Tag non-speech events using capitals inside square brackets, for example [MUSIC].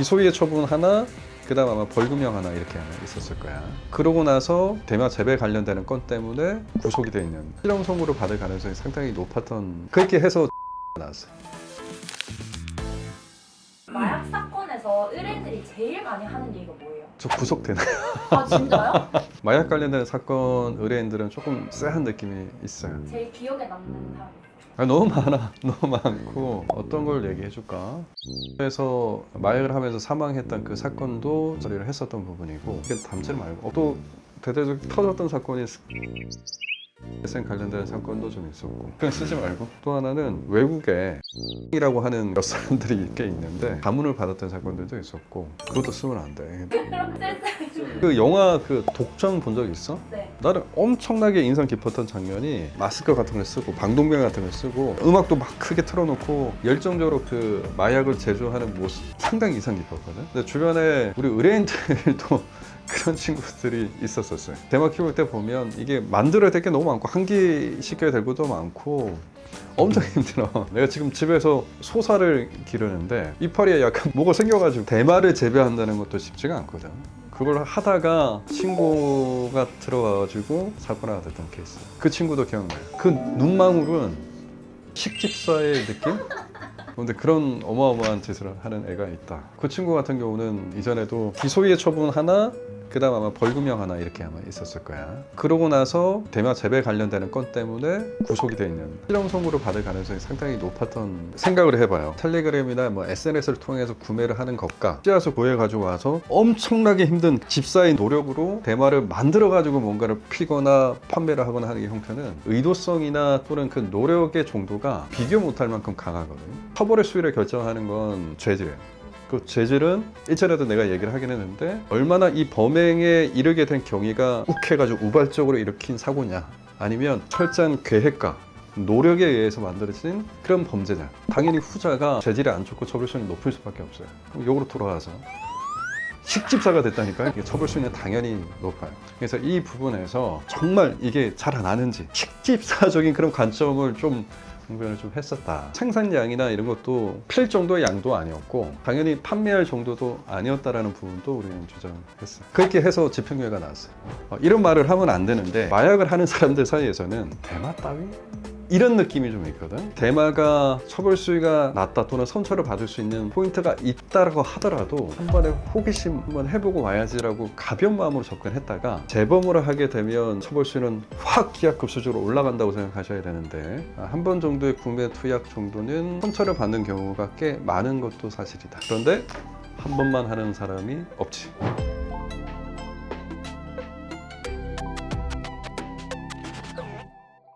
기소유예 처분 하나 그 다음 아마 벌금형 하나 이렇게 하나 있었을 거야. 그러고 나서 대마 재배 관련되는 건 때문에 구속이 돼 있는 실형 선고를 받을 가능성이 상당히 높았던 그렇게 해서 [LAUGHS] 나왔어요. 마약 사건에서 의뢰인들이 제일 많이 하는 얘기가 뭐예요? 저 구속되나? 아 진짜요? [LAUGHS] 마약 관련된 사건 의뢰인들은 조금 쎄한 느낌이 있어요. 제일 기억에 남는 사람. 아, 너무 많아. [LAUGHS] 너무 많고 어떤 걸 얘기해 줄까? 그래서 마약을 하면서 사망했던 그 사건도 처리를 했었던 부분이고 이게 담질 말고 어, 또 대대적 터졌던 사건이 SN 관련된 사건도 좀 있었고 그냥 쓰지 말고 또 하나는 외국에 이라고 하는 몇 사람들이 꽤 있는데 가문을 받았던 사건들도 있었고 그것도 쓰면 안 돼. 그럼 쓸쓸해. 그 영화 그 독전 본적 있어? 네. 나는 엄청나게 인상 깊었던 장면이 마스크 같은 걸 쓰고 방독면 같은 걸 쓰고 음악도 막 크게 틀어놓고 열정적으로 그 마약을 제조하는 모습 상당히 인상 깊었거든. 근데 주변에 우리 의뢰인들도 그런 친구들이 있었었어요. 대마 키울 때 보면 이게 만들어야 될 게 너무 많고 환기시켜야 될 것도 많고 엄청 힘들어. [LAUGHS] 내가 지금 집에서 소사를 기르는데 이파리에 약간 [LAUGHS] 뭐가 생겨가지고 대마를 재배한다는 것도 쉽지가 않거든. 그걸 하다가 친구가 들어와가지고 사고가 나 됐던 케이스. 그 친구도 기억나요. 그 눈망울은 식집사의 느낌? 근데 그런 어마어마한 짓을 하는 애가 있다. 그 친구 같은 경우는 이전에도 기소유예 처분 하나, 그다음 아마 벌금형 하나 이렇게 아마 있었을 거야. 그러고 나서 대마 재배 관련되는 건 때문에 구속이 돼 있는 실형 선고를 받을 가능성이 상당히 높았던 생각을 해봐요. 텔레그램이나 뭐 SNS를 통해서 구매를 하는 것과 씨앗을 구해 가지고 와서 엄청나게 힘든 집사의 노력으로 대마를 만들어 가지고 뭔가를 피거나 판매를 하거나 하는 이 형태는 의도성이나 또는 그 노력의 정도가 비교 못할 만큼 강하거든. 처벌의 수위를 결정하는 건 죄질이에요. 그 죄질은 일전에도 내가 얘기를 하긴 했는데 얼마나 이 범행에 이르게 된 경위가 욱해가지고 우발적으로 일으킨 사고냐 아니면 철저한 계획과 노력에 의해서 만들어진 그런 범죄냐. 당연히 후자가 죄질이 안 좋고 처벌수준이 높을 수밖에 없어요. 그럼 요거로 돌아가서 식집사가 됐다니까 이게 처벌수준이 당연히 높아요. 그래서 이 부분에서 정말 이게 잘 안 하는지 식집사적인 그런 관점을 좀 공변을 좀 했었다. 생산량이나 이런 것도 필 정도의 양도 아니었고 당연히 판매할 정도도 아니었다라는 부분도 우리는 주장했어요. 그렇게 해서 집행유예가 나왔어요. 어, 이런 말을 하면 안 되는데 마약을 하는 사람들 사이에서는 대마 따위? 이런 느낌이 좀 있거든. 대마가 처벌 수위가 낮다 또는 선처를 받을 수 있는 포인트가 있다라고 하더라도 한 번에 호기심 한번 해보고 와야지라고 가벼운 마음으로 접근했다가 재범을 하게 되면 처벌 수위는 확 기하급수적으로 올라간다고 생각하셔야 되는데 한 번 정도의 구매 투약 정도는 선처를 받는 경우가 꽤 많은 것도 사실이다. 그런데 한 번만 하는 사람이 없지.